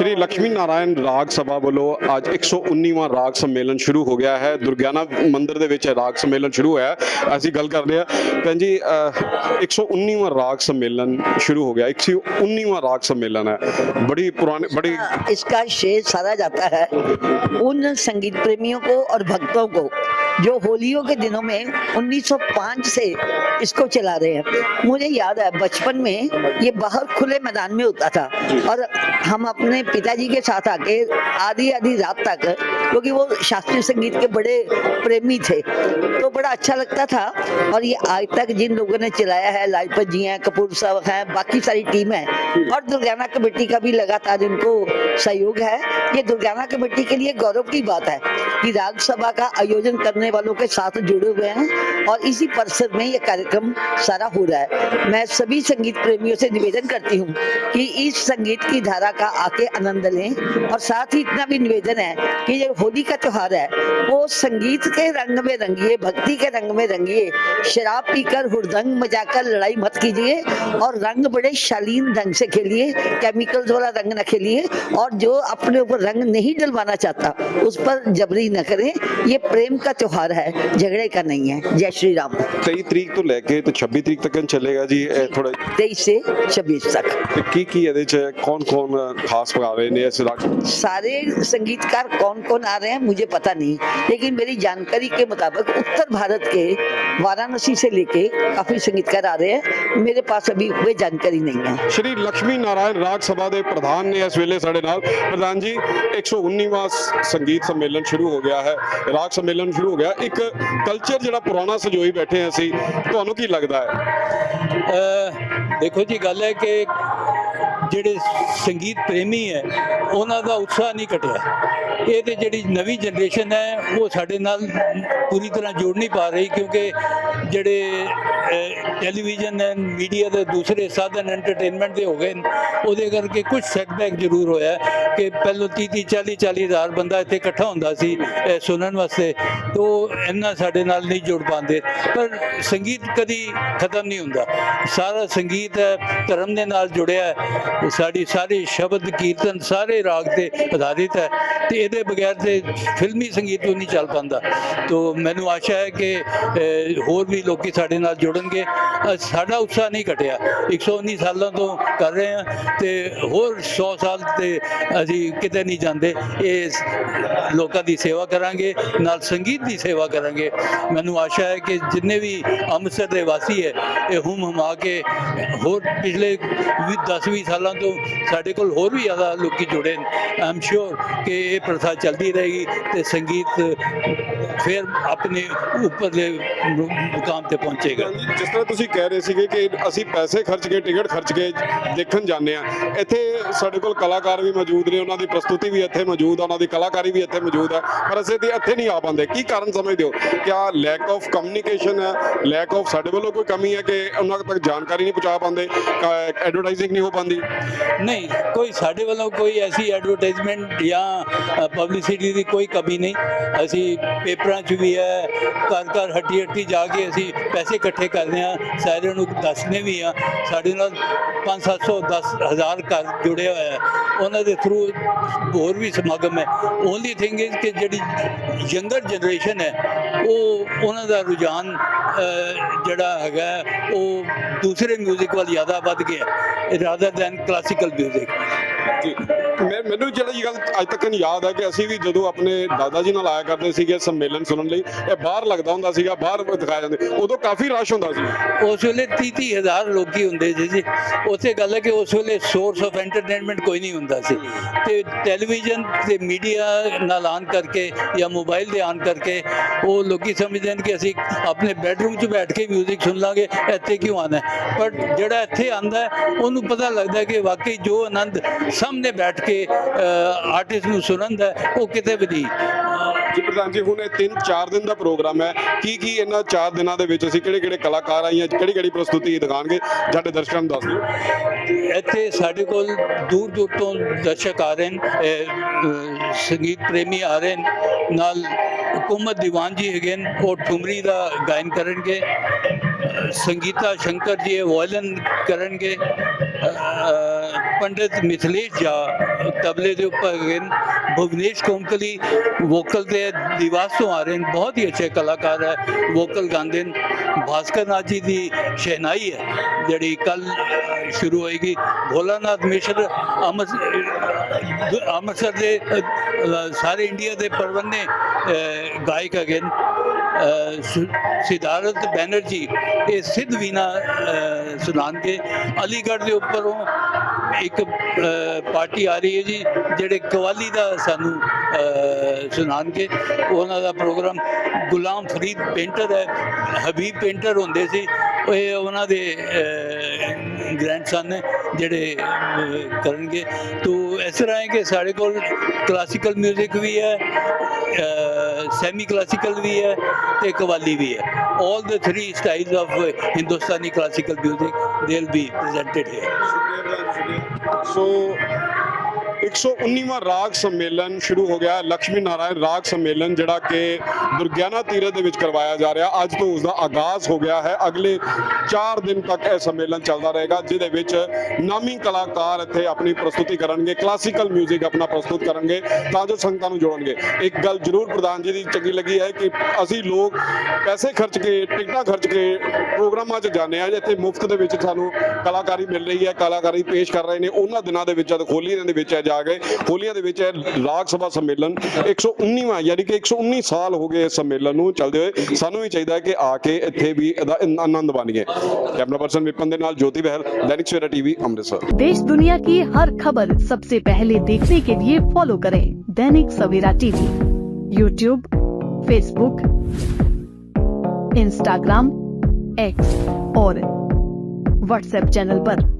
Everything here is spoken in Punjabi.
ਸ਼੍ਰੀ ਲక్ష్ਮੀ ਨਾਰਾਇਣ ਰਾਗ ਸਭਾ ਵੱਲੋਂ ਅੱਜ 119ਵਾਂ ਰਾਗ ਸੰਮੇਲਨ ਸ਼ੁਰੂ ਹੋ ਗਿਆ ਹੈ। ਦੁਰਗਿਆਨਾ ਮੰਦਿਰ ਦੇ ਵਿੱਚ ਰਾਗ ਸੰਮੇਲਨ ਸ਼ੁਰੂ ਹੋਇਆ ਅਸੀਂ ਗੱਲ ਕਰਦੇ ਰਹੇ ਹਾਂ। ਭੈਣ ਜੀ 119ਵਾਂ ਰਾਗ ਸੰਮੇਲਨ ਸ਼ੁਰੂ ਹੋ ਗਿਆ। 119ਵਾਂ ਰਾਗ ਸੰਮੇਲਨ ਹੈ। बड़ी पुराने बड़ी इसका शेष सारा जाता है उन संगीत प्रेमियों को और भक्तों को जो होलियों के दिनों में 1905 से इसको चला रहे हैं। मुझे याद है बचपन में ये बाहर खुले मैदान में होता था और हम अपने पिताजी के साथ आके आधी आधी रात तक क्योंकि वो शास्त्रीय संगीत के बड़े प्रेमी थे तो बड़ा अच्छा लगता था। और ये आज तक जिन लोगों ने चलाया है लाजपत जी हैं कपूर साहब हैं बाकी सारी टीम है और दुर्गाना कमेटी का भी लगातार इनको सहयोग है। ये दुर्गाना कमेटी के लिए गौरव की बात है कि राग सभा का आयोजन करने वालों के साथ जुड़े हुए हैं और इसी परिसर में ये कार्यक्रम सारा हो रहा है। मैं सभी संगीत प्रेमियों से निवेदन करती हूँ कि इस संगीत की धारा का आके आनंद लें और साथ ही इतना भी निवेदन है कि ये होली का त्योहार है, वो संगीत के रंग में रंगिए, भक्ति के रंग में रंगिए, शराब पीकर हुरदंग मजाकर लड़ाई मत कीजिए और रंग बड़े शालीन ढंग से खेलिए केमिकल्स वाला रंग न खेलिए और जो अपने ऊपर रंग नहीं डलवाना चाहता, उस पर जबरी न करें। ये प्रेम का त्योहार त्योहार है झगड़े का नहीं है। जय श्री राम। तेईस तरीक तो लेके तो छब्बीस तरीक तक चलेगा जी थोड़ा तेईस से छब्बीस तक। तो की की कौन कौन खास आ रहे ने सारे संगीतकार कौन कौन आ रहे हैं मुझे पता नहीं। लेकिन मेरी जानकारी के मुताबिक उत्तर भारत के वाराणसी से लेके काफ़ी संगीतकार आ रहे हैं। मेरे पास अभी वे जानकारी नहीं है। श्री लक्ष्मी नारायण राग सभा के प्रधान ने इस वेले साढ़े नाल। प्रधान जी 119वां संगीत सम्मेलन शुरू हो गया है। राग सम्मेलन शुरू हो ਗਿਆ। ਇੱਕ ਕਲਚਰ ਜਿਹੜਾ ਪੁਰਾਣਾ ਸਜੋਈ ਬੈਠੇ ਹਾਂ ਅਸੀਂ, ਤੁਹਾਨੂੰ ਕੀ ਲੱਗਦਾ ਹੈ? ਦੇਖੋ ਜੀ, ਗੱਲ ਹੈ ਕਿ ਜਿਹੜੇ ਸੰਗੀਤ ਪ੍ਰੇਮੀ ਹੈ, ਉਹਨਾਂ ਦਾ ਉਤਸ਼ਾਹ ਨਹੀਂ ਘਟਿਆ। ਇਹ ਤੇ ਜਿਹੜੀ ਨਵੀਂ ਜਨਰੇਸ਼ਨ ਹੈ, ਉਹ ਸਾਡੇ ਨਾਲ ਪੂਰੀ ਤਰ੍ਹਾਂ ਜੁੜ ਨਹੀਂ ਪਾ ਰਹੀ, ਕਿਉਂਕਿ ਜਿਹੜੇ ਟੈਲੀਵਿਜ਼ਨ ਐਂਡ ਮੀਡੀਆ ਦੇ ਦੂਸਰੇ ਸਾਧਨ ਐਂਟਰਟੇਨਮੈਂਟ ਦੇ ਹੋ ਗਏ। ਉਹਦੇ ਕਰਕੇ ਕੁਝ ਸੈਟਬੈਕ ਜ਼ਰੂਰ ਹੋਇਆ ਕਿ ਪਹਿਲਾਂ 30 30 40 40 ਹਜ਼ਾਰ ਬੰਦਾ ਇੱਥੇ ਇਕੱਠਾ ਹੁੰਦਾ ਸੀ ਸੁਣਨ ਵਾਸਤੇ। ਤੋ ਇੰਨਾ ਸਾਡੇ ਨਾਲ ਨਹੀਂ ਜੁੜ ਪਾਉਂਦੇ। ਪਰ ਸੰਗੀਤ ਕਦੀ ਖਤਮ ਨਹੀਂ ਹੁੰਦਾ। ਸਾਰਾ ਸੰਗੀਤ, ਧਰਮ ਦੇ ਨਾਲ ਜੁੜਿਆ ਹੈ। ਸਾਡੀ ਸਾਰੇ ਸ਼ਬਦ, ਕੀਰਤਨ, ਸਾਰੇ ਰਾਗ ਤੇ ਆਧਾਰਿਤ ਹੈ। ਤੇ ਇਹਦੇ ਬਗੈਰ ਤੇ ਫਿਲਮੀ ਸੰਗੀਤ ਵੀ ਨਹੀਂ ਚੱਲ ਪਾਉਂਦਾ। ਤੋ ਮੈਨੂੰ ਆਸ਼ਾ ਹੈ ਕਿ ਹੋਰ ਵੀ ਲੋਕੀ ਸਾਡੇ ਨਾਲ ਜੁੜ ਅਹ, ਸਾਡਾ ਉਤਸ਼ਾਹ ਨਹੀਂ ਘਟਿਆ। 119 ਸਾਲਾਂ ਤੋਂ ਕਰ ਰਹੇ ਹਾਂ ਤੇ ਹੋਰ 100 ਸਾਲ ਤੇ ਅਸੀਂ ਕਿਤੇ ਨਹੀਂ ਜਾਂਦੇ। ਇਹ ਲੋਕਾਂ ਦੀ ਸੇਵਾ ਕਰਾਂਗੇ ਨਾਲ ਸੰਗੀਤ ਦੀ ਸੇਵਾ ਕਰਾਂਗੇ। ਮੈਨੂੰ ਆਸ਼ਾ ਹੈ ਕਿ ਜਿੰਨੇ ਵੀ ਅੰਮ੍ਰਿਤਸਰ ਦੇ ਵਾਸੀ ਹੈ ਇਹ ਹੁਮ ਹਮਾ ਕੇ ਹੋਰ ਪਿਛਲੇ 10-20 ਸਾਲਾਂ ਤੋਂ ਸਾਡੇ ਕੋਲ ਹੋਰ ਵੀ ਜ਼ਿਆਦਾ ਲੋਕੀ ਜੁੜੇ ਨੇ। ਆਮ ਸ਼ੋਰ ਕਿ ਇਹ ਪ੍ਰਥਾ ਚੱਲਦੀ ਰਹੇਗੀ ਤੇ ਸੰਗੀਤ ਫਿਰ ਆਪਣੇ ਉੱਪਰਲੇ ਮੁਕਾਮ ਤੇ ਪਹੁੰਚੇਗਾ ਜਿਸ ਤਰ੍ਹਾਂ ਤੁਸੀਂ ਕਹਿ ਰਹੇ ਸੀਗੇ ਕਿ ਅਸੀਂ ਪੈਸੇ ਖਰਚ ਕੇ ਟਿਕਟ ਖਰਚ ਕੇ ਦੇਖਣ ਜਾਂਦੇ ਆ ਇੱਥੇ ਸਾਡੇ ਕੋਲ ਕਲਾਕਾਰ ਵੀ ਮੌਜੂਦ ਨੇ ਉਹਨਾਂ ਦੀ ਪ੍ਰਸਤੁਤੀ ਵੀ ਇੱਥੇ ਮੌਜੂਦ ਆ ਉਹਨਾਂ ਦੀ ਕਲਾਕਾਰੀ ਵੀ ਇੱਥੇ ਮੌਜੂਦ ਹੈ ਪਰ ਅਸੀਂ ਇੱਥੇ ਨਹੀਂ ਆ ਪਾਉਂਦੇ। ਕੀ ਕਾਰਨ ਸਮਝਦੇ ਹੋ? ਕਿਆ ਲੈਕ ਆਫ ਕਮਿਊਨੀਕੇਸ਼ਨ ਹੈ? ਲੈਕ ਆਫ ਸਾਡੇ ਵੱਲੋਂ ਕੋਈ ਕਮੀ ਹੈ ਕਿ ਉਹਨਾਂ ਤੱਕ ਜਾਣਕਾਰੀ ਨਹੀਂ ਪਹੁੰਚਾ ਪਾਉਂਦੇ? ਐਡਵਰਟਾਈਜ਼ਿੰਗ ਨਹੀਂ ਹੋ ਪਾਉਂਦੀ? ਨਹੀਂ ਕੋਈ ਸਾਡੇ ਵੱਲੋਂ ਕੋਈ ਐਸੀ ਐਡਵਰਟਾਈਜ਼ਮੈਂਟ ਜਾਂ ਪਬਲਿਸਿਟੀ ਦੀ ਕੋਈ ਕਮੀ ਨਹੀਂ। ਅਸੀਂ ਪੇਪਰਾਂ 'ਚ ਵੀ ਹੈ ਘਰ ਘਰ ਹੱਟੀ ਹੱਟੀ ਜਾ ਕੇ ਅਸੀਂ ਪੈਸੇ ਇਕੱਠੇ ਕਰਦੇ ਹਾਂ ਸਾਰਿਆਂ ਨੂੰ ਦੱਸਦੇ ਵੀ ਆ ਸਾਡੇ ਨਾਲ 5-700 10000 ਘਰ ਜੁੜੇ ਹੋਏ ਆ ਉਹਨਾਂ ਦੇ ਥਰੂ ਹੋਰ ਵੀ ਸਮਾਗਮ ਹੈ ਓਨਲੀ ਥਿੰਗ ਇਜ਼ ਕਿ ਜਿਹੜੀ ਯੰਗਰ ਜਨਰੇਸ਼ਨ ਹੈ ਉਹ ਉਹਨਾਂ ਦਾ ਰੁਝਾਨ ਅਹ, ਜਿਹੜਾ ਹੈਗਾ ਉਹ ਦੂਸਰੇ 뮤직 ਵੱਲ ਜ਼ਿਆਦਾ ਵੱਧ ਗਿਆ ਰਾਦਰ ਦੈਨ ਕਲਾਸੀਕਲ 뮤직 ਜੀ ਮੈਂ ਮੈਨੂੰ ਜਿਹੜੀ ਗੱਲ ਅੱਜ ਤੱਕ ਯਾਦ ਹੈ ਕਿ ਅਸੀਂ ਵੀ ਜਦੋਂ ਆਪਣੇ ਦਾਦਾ ਜੀ ਨਾਲ ਆਇਆ ਕਰਦੇ ਸੀਗੇ ਸੰਮੇਲਨ ਸੁਣਨ ਲਈ, ਇਹ ਬਾਹਰ ਲੱਗਦਾ ਹੁੰਦਾ ਸੀਗਾ, ਬਾਹਰ ਦਿਖਾਇਆ ਜਾਂਦੇ ਉਦੋਂ ਕਾਫੀ ਰਸ਼ ਹੁੰਦਾ ਸੀ। ਉਸ ਵੇਲੇ 30 ਹਜ਼ਾਰ ਲੋਕੀ ਹੁੰਦੇ ਸੀ ਜੀ। ਉੱਥੇ ਗੱਲ ਹੈ ਕਿ ਉਸ ਵੇਲੇ ਸੋਰਸ ਆਫ ਐਂਟਰਟੇਨਮੈਂਟ ਕੋਈ ਨਹੀਂ ਹੁੰਦਾ ਸੀ। ਤੇ ਟੈਲੀਵਿਜ਼ਨ ਤੇ ਮੀਡੀਆ ਨਾਲ ਆਨ ਕਰਕੇ ਜਾਂ ਮੋਬਾਈਲ ਦੇ ਆਨ ਕਰਕੇ, ਉਹ ਲੋਕੀ ਸਮਝਦੇ ਨੇ ਕਿ ਅਸੀਂ ਆਪਣੇ ਬੈਡਰੂਮ 'ਚ ਬੈਠ ਕੇ 뮤직 ਸੁਣ ਲਾਂਗੇ, ਇੱਥੇ ਕਿਉਂ ਆਣਾ ਪਰ ਜਿਹੜਾ ਇੱਥੇ ਆਂਦਾ ਉਹਨੂੰ ਪਤਾ ਲੱਗਦਾ ਕਿ ਵਾਕਈ ਜੋ ਆਨੰਦ ਸਾਹਮਣੇ ਬੈਠ ਕੇ ਆਰਟਿਸਟ ਨੂੰ ਸੁਣਨ ਦਾ ਉਹ ਕਿਤੇ ਵੀ ਨਹੀਂ। ਜੀ ਪ੍ਰਧਾਨ ਜੀ ਹੁਣ ਇਹ 3-4 ਦਿਨ ਦਾ ਪ੍ਰੋਗਰਾਮ ਹੈ। ਕੀ ਕੀ ਇਹਨਾਂ 4 ਦਿਨਾਂ ਦੇ ਵਿੱਚ ਅਸੀਂ ਕਿਹੜੇ ਕਿਹੜੇ ਕਲਾਕਾਰ ਆਈਆਂ ਕਿਹੜੀ ਕਿਹੜੀ ਪ੍ਰਸਤੁਤੀ ਦਿਖਾਣਗੇ? ਸਾਡੇ ਦਰਸ਼ਕਾਂ ਨੂੰ ਦੱਸ ਦਿਓ। ਇੱਥੇ ਸਾਡੇ ਕੋਲ ਦੂਰ ਦੂਰ ਤੋਂ ਦਰਸ਼ਕ ਆ ਰਹੇ ਨੇ ਸੰਗੀਤ ਪ੍ਰੇਮੀ ਆ ਰਹੇ ਨੇ। ਨਾਲ ਕੁਮਤ ਦੀਵਾਨ ਜੀ ਹੈਗੇ ਨੇ ਉਹ ਠੁਮਰੀ ਦਾ ਗਾਇਨ ਕਰਨਗੇ। ਸੰਗੀਤਾ ਸ਼ੰਕਰ ਜੀ ਇਹ ਵਾਇਲਨ ਕਰਨਗੇ। ਅ, ਪੰਡਿਤ ਮਿਥਲੇਸ਼ ਜਾ ਤਬਲੇ ਦੇ ਉੱਪਰ ਹੈਗੇ ਨੇ। ਭੁਵਨੇਸ਼ ਕੋਮਕਲੀ ਵੋਕਲ ਤੇ ਦਿਵਾਸ ਤੋਂ ਆ ਰਹੇ ਨੇ। ਬਹੁਤ ਹੀ ਅੱਛੇ ਕਲਾਕਾਰ ਹੈ ਵੋਕਲ ਗਾਉਂਦੇ ਨੇ। ਭਾਸਕਰ ਨਾਥ ਜੀ ਦੀ ਸ਼ਹਿਨਾਈ ਹੈ ਜਿਹੜੀ ਕੱਲ ਸ਼ੁਰੂ ਹੋਏਗੀ। ਭੋਲਾਨਾਥ ਮਿਸ਼ਰ ਅੰਮ੍ਰਿਤ- ਅੰਮ੍ਰਿਤਸਰ ਦੇ ਸਾਰੇ ਇੰਡੀਆ ਦੇ ਪਰਵੰਨੇ ਗਾਇਕ ਹੈਗੇ ਨੇ। ਸਿਧਾਰਥ ਬੈਨਰਜੀ ਇਹ ਸਿੱਧ ਵੀਨਾ ਅ, ਸੁਣਾਉਣਗੇ। ਅਲੀਗੜ੍ਹ ਦੇ ਉੱਪਰੋਂ ਇੱਕ ਪਾਰਟੀ ਆ ਰਹੀ ਹੈ ਜੀ ਜਿਹੜੇ ਕਵਾਲੀ ਦਾ ਸਾਨੂੰ ਅ, ਸੁਣਾਉਣਗੇ। ਉਹਨਾਂ ਦਾ ਪ੍ਰੋਗਰਾਮ ਗੁਲਾਮ ਫਰੀਦ ਪੇਂਟਰ ਹੈ ਹਬੀਬ ਪੇਂਟਰ ਹੁੰਦੇ ਸੀ। ਇਹ ਉਹਨਾਂ ਦੇ ਗ੍ਰੈਂਡਸਨ ਨੇ ਜਿਹੜੇ ਕਰਨਗੇ। ਤੋ ਇਸ ਤਰ੍ਹਾਂ ਹੈ ਕਿ ਸਾਡੇ ਕੋਲ ਕਲਾਸੀਕਲ 뮤직 ਵੀ ਹੈ ਸੈਮੀ ਕਲਾਸੀਕਲ ਵੀ ਹੈ ਤੇ ਕਵਾਲੀ ਵੀ ਹੈ all the three styles of uh, hindustani classical music they'll be presented here ਸੋ 119ਵਾਂ ਰਾਗ ਸੰਮੇਲਨ ਸ਼ੁਰੂ ਹੋ ਗਿਆ। ਲక్ష్ਮੀ ਨਾਰਾਇਣ ਰਾਗ ਸੰਮੇਲਨ, ਜਿਹੜਾ ਕਿ ਦੁਰਗਿਆਨਾ ਤੀਰਥ ਦੇ ਵਿੱਚ ਕਰਵਾਇਆ ਜਾ ਰਿਹਾ। ਅੱਜ ਤੋਂ ਉਸ ਦਾ ਆਗਾਜ਼ ਹੋ ਗਿਆ ਹੈ। ਅਗਲੇ 4 ਦਿਨ ਤੱਕ ਇਹ ਸੰਮੇਲਨ ਚੱਲਦਾ ਰਹੇਗਾ, ਜਿਹਦੇ ਵਿੱਚ ਨਾਮੀ ਕਲਾਕਾਰ ਇੱਥੇ ਆਪਣੀ ਪ੍ਰਸਤੁਤੀ ਕਰਨਗੇ ਕਲਾਸੀਕਲ 뮤직 ਆਪਣਾ ਪ੍ਰਸਤੁਤ ਕਰਨਗੇ ਤਾਂ ਜੋ ਸੰਗਤਾਂ ਨੂੰ ਜੋੜਨਗੇ। ਇੱਕ ਗੱਲ ਜ਼ਰੂਰ ਪ੍ਰਧਾਨ ਜੀ ਦੀ ਚੰਗੀ ਲੱਗੀ ਹੈ ਕਿ ਅਸੀਂ ਲੋਕ ਪੈਸੇ ਖਰਚ ਕੇ, ਟਿਕਟਾਂ ਖਰਚ ਕੇ ਪ੍ਰੋਗਰਾਮਾਂ 'ਚ ਜਾਂਦੇ ਆ ਇੱਥੇ ਮੁਫਤ ਦੇ ਵਿੱਚ ਸਾਨੂੰ ਕਲਾਕਾਰੀ ਮਿਲ ਰਹੀ ਹੈ, ਕਲਾਕਾਰੀ ਪੇਸ਼ ਕਰ ਰਹੇ ਨੇ। ਉਹਨਾਂ ਦਿਨਾਂ ਦੇ ਵਿੱਚ ਜਦ ਖੋਲੀ ਦੇ ਵਿੱਚ ਹੈ ਜਾ ਗਏ ਹੋਲੀਆਂ ਦੇ ਵਿੱਚ ਇਹ ਰਾਗ ਸਭਾ ਸੰਮੇਲਨ 119ਵਾਂ ਯਾਨੀ ਕਿ 119 ਸਾਲ ਹੋ ਗਏ ਇਸ ਸੰਮੇਲਨ ਨੂੰ ਚੱਲਦੇ ਹੋਏ ਸਾਨੂੰ ਵੀ ਚਾਹੀਦਾ ਹੈ ਕਿ ਆ ਕੇ ਇੱਥੇ ਵੀ ਇਹਦਾ ਆਨੰਦ ਮਾਣੀਏ ਕੈਮਰਾ ਪਰਸਨ ਵਿਪਨ ਦੇ ਨਾਲ ਜੋਤੀ ਬਹਿਲ ਦੈਨਿਕ ਸਵੇਰਾ ਟੀਵੀ ਅੰਮ੍ਰਿਤਸਰ देश दुनिया की हर खबर सबसे पहले देखने के लिए फॉलो करें Dainik Savera TV YouTube Facebook Instagram X और व्हाट्सएप चैनल पर।